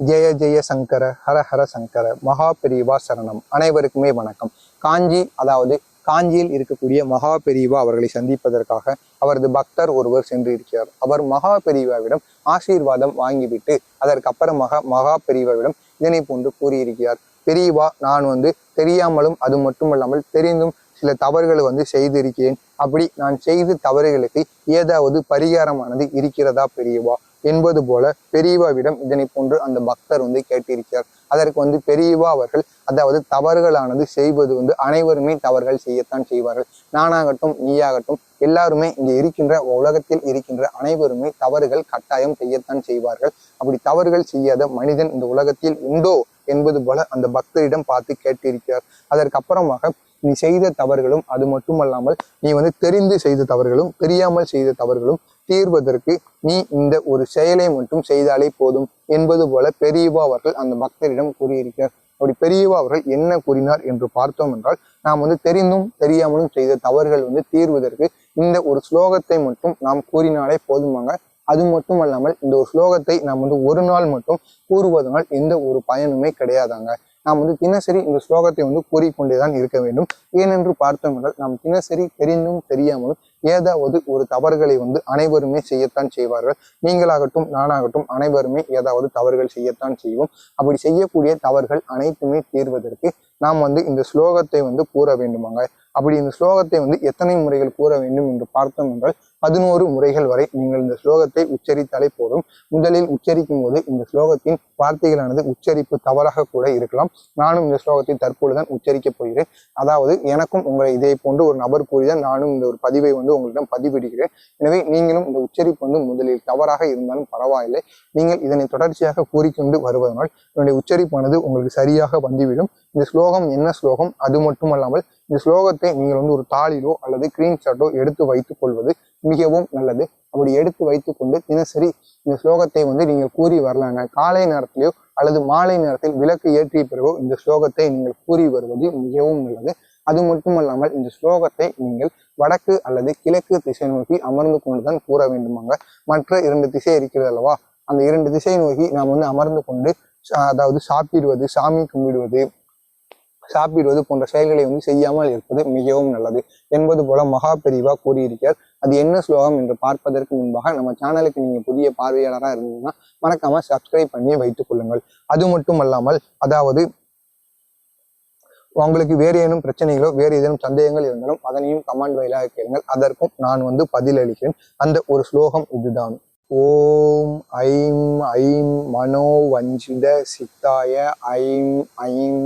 ஜெய ஜெய சங்கர ஹர ஹர சங்கர மகா பெரியவா சரணம். அனைவருக்குமே வணக்கம். காஞ்சி அதாவது காஞ்சியில் இருக்கக்கூடிய மகா பெரியவா அவர்களை சந்திப்பதற்காக அவரது பக்தர் ஒருவர் சென்று இருக்கிறார் அவர் மகா பெரியவாவிடம் ஆசீர்வாதம் வாங்கிவிட்டு அதற்கப்புறமாக மகா பெரியவாவிடம் இதனை போன்று கூறியிருக்கிறார். பெரியவா நான் வந்து தெரியாமலும் அது மட்டுமல்லாமல் தெரிந்தும் சில தவறுகளை வந்து செய்திருக்கிறேன். அப்படி நான் செய்த தவறுகளுக்கு ஏதாவது பரிகாரமானது இருக்கிறதா பெரியவா என்பது போல பெரியவாவிடம் இதனை போன்று அந்த பக்தர் வந்து கேட்டிருக்கிறார். அதற்கு வந்து பெரியவா அவர்கள் அதாவது தவறுகளானது செய்வது வந்து அனைவருமே தவறுகள் செய்யத்தான் செய்வார்கள். நானாகட்டும் நீயாகட்டும் எல்லாருமே இங்கே இருக்கின்ற உலகத்தில் இருக்கின்ற அனைவருமே தவறுகள் கட்டாயம் செய்யத்தான் செய்வார்கள். அப்படி தவறுகள் செய்யாத மனிதன் இந்த உலகத்தில் உண்டோ என்பது போல அந்த பக்தரிடம் பார்த்து கேட்டிருக்கிறார். அதற்கப்புறமாக நீ செய்த தவறுகளும் அது மட்டுமல்லாமல் நீ வந்து தெரிந்து செய்த தவறுகளும் தெரியாமல் செய்த தவறுகளும் தீர்வதற்கு நீ இந்த ஒரு செயலை மட்டும் செய்தாலே போதும் என்பது போல பெரியவா அவர்கள் அந்த பக்தரிடம் கூறியிருக்கிறார். அப்படி பெரியவா அவர்கள் என்ன கூறினார் என்று பார்த்தோம் என்றால் நாம் வந்து தெரிந்தும் தெரியாமலும் செய்த தவறுகள் வந்து தீர்வதற்கு இந்த ஒரு ஸ்லோகத்தை மட்டும் நாம் கூறினாலே போதுமாங்க. அது மட்டும் அல்லாமல் இந்த ஒரு ஸ்லோகத்தை நாம் வந்து ஒரு நாள் மட்டும் கூறுவதனால் எந்த ஒரு பயனுமே கிடையாதாங்க. நாம் வந்து தினசரி இந்த ஸ்லோகத்தை வந்து கூறிக்கொண்டேதான் இருக்க வேண்டும். ஏனென்று பார்த்தோம் என்றால் நாம் தினசரி தெரிந்தும் தெரியாமலும் ஏதாவது ஒரு தவறுகளை வந்து அனைவருமே செய்யத்தான் செய்வார்கள். நீங்களாகட்டும் நானாகட்டும் அனைவருமே ஏதாவது தவறுகள் செய்யத்தான் செய்வோம். அப்படி செய்யக்கூடிய தவறுகள் அனைத்துமே தீர்வதற்கு நாம் வந்து இந்த ஸ்லோகத்தை வந்து கூற வேண்டுமாங்க. அப்படி இந்த ஸ்லோகத்தை வந்து எத்தனை முறைகள் கூற வேண்டும் என்று பார்த்தோம் என்றால் பதினோரு முறைகள் வரை நீங்கள் இந்த ஸ்லோகத்தை உச்சரித்தாலே போதும். முதலில் உச்சரிக்கும் போது இந்த ஸ்லோகத்தின் வார்த்தைகளானது உச்சரிப்பு தவறாக கூட இருக்கலாம். நானும் இந்த ஸ்லோகத்தை தற்பொழுதுதான் உச்சரிக்கப் போகிறேன். அதாவது எனக்கும் உங்களை இதே போன்று ஒரு நபர் கூறிதான் நானும் இந்த ஒரு பதிவை வந்து உங்களிடம் பதிவிடுகிறேன். எனவே நீங்களும் இந்த உச்சரிப்பு வந்து முதலில் தவறாக இருந்தாலும் பரவாயில்லை. நீங்கள் இதனை தொடர்ச்சியாக கூறிக்கொண்டு வருவதனால் என்னுடைய உச்சரிப்பானது உங்களுக்கு சரியாக வந்துவிடும். இந்த ஸ்லோகம் என்ன ஸ்லோகம்? அது மட்டுமல்லாமல் இந்த ஸ்லோகத்தை நீங்கள் வந்து ஒரு தாளிலோ அல்லது ஸ்கிரீன்ஷாட்டோ எடுத்து வைத்துக் கொள்வது மிகவும் நல்லது. அப்படி எடுத்து வைத்துக்கொண்டு தினசரி இந்த ஸ்லோகத்தை வந்து நீங்கள் கூறி வரலாங்க. காலை நேரத்திலேயோ அல்லது மாலை நேரத்தில் விளக்கு ஏற்றிய பிறகோ இந்த ஸ்லோகத்தை நீங்கள் கூறி வருவது மிகவும் நல்லது. அது மட்டுமல்லாமல் இந்த ஸ்லோகத்தை நீங்கள் வடக்கு அல்லது கிழக்கு திசை நோக்கி அமர்ந்து கொண்டுதான் கூற வேண்டுமாங்க. மற்ற இரண்டு திசை இருக்கிறது அல்லவா? அந்த இரண்டு திசை நோக்கி நாம் வந்து அமர்ந்து கொண்டு சா- அதாவது சாப்பிடுவது சாமி கும்பிடுவது சாப்பிடுவது போன்ற செயல்களை வந்து செய்யாமல் இருப்பது மிகவும் நல்லது என்பது போல மகா பெரிவா கூறியிருக்கிறார். அது என்ன ஸ்லோகம் என்று பார்ப்பதற்கு முன்பாக நம்ம சேனலுக்கு நீங்க புதிய பார்வையாளராக இருந்தீங்கன்னா மறக்காம சப்ஸ்கிரைப் பண்ணி வைத்துக் கொள்ளுங்கள். அது மட்டும் அல்லாமல் அதாவது உங்களுக்கு வேறு ஏதேனும் பிரச்சனைகளோ வேறு ஏதேனும் சந்தேகங்கள் இருந்தாலும் அதனையும் கமெண்ட் வாயிலாக கேளுங்கள். அதற்கும் நான் வந்து பதில் அளிக்கிறேன் அந்த ஒரு ஸ்லோகம் இதுதான். ஓம் ஐம் ஐம் மனோ வஞ்சித சித்தாய ஐம் ஐம்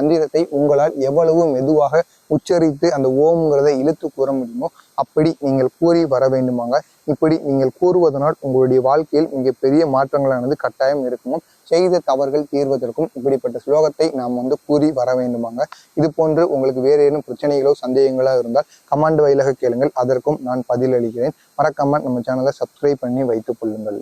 மந்திரத்தை உங்களால் எவ்வளவு மெதுவாக உச்சரித்து அந்த ஓம்ங்கிறத இழுத்து கூற முடியுமோ அப்படி நீங்கள் கூறி வர வேண்டுமாங்க. இப்படி நீங்கள் கூறுவதனால் உங்களுடைய வாழ்க்கையில் மிக பெரிய மாற்றங்களானது கட்டாயம் இருக்குமோ. செய்த தவறுகள் தீர்வதற்கும் இப்படிப்பட்ட ஸ்லோகத்தை நாம் வந்து கூறி வர வேண்டுமாங்க. இது போன்று உங்களுக்கு வேறு ஏதும் பிரச்சனைகளோ சந்தேகங்களோ இருந்தால் கமாண்ட் வாயிலாக கேளுங்கள். அதற்கும் நான் பதிலளிக்கிறேன். மறக்காமல் நம்ம சேனலை சப்ஸ்கிரைப் பண்ணி வைத்துக் கொள்ளுங்கள்.